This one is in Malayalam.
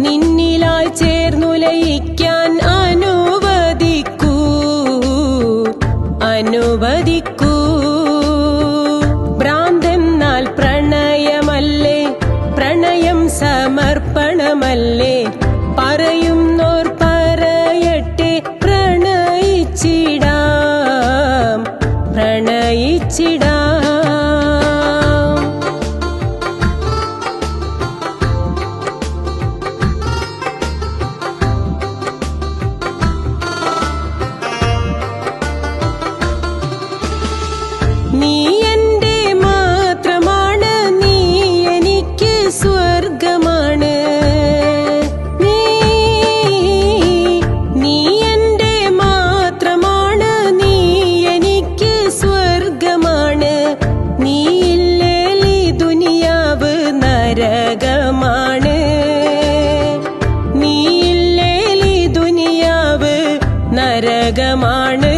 നിന്നിലായി ചേർന്നുലയിക്കാൻ അനുവദിക്കൂ. അനുവദിക്കൂ. ഭ്രാന്തെന്നാൽ പ്രണയമല്ലേ? പ്രണയം സമർപ്പണമല്ലേ? പറയുന്നോർ പറയട്ടെ പ്രണയിച്ചീ നീ എന്റെ മാത്രമാണ് നീ എനിക്ക് നീ നീ എന്റെ മാത്രമാണ് നീ എനിക്ക് നീ ദുനിയാവ് നരകമാണ്. നീ ദുനിയാവ് നരകമാണ്.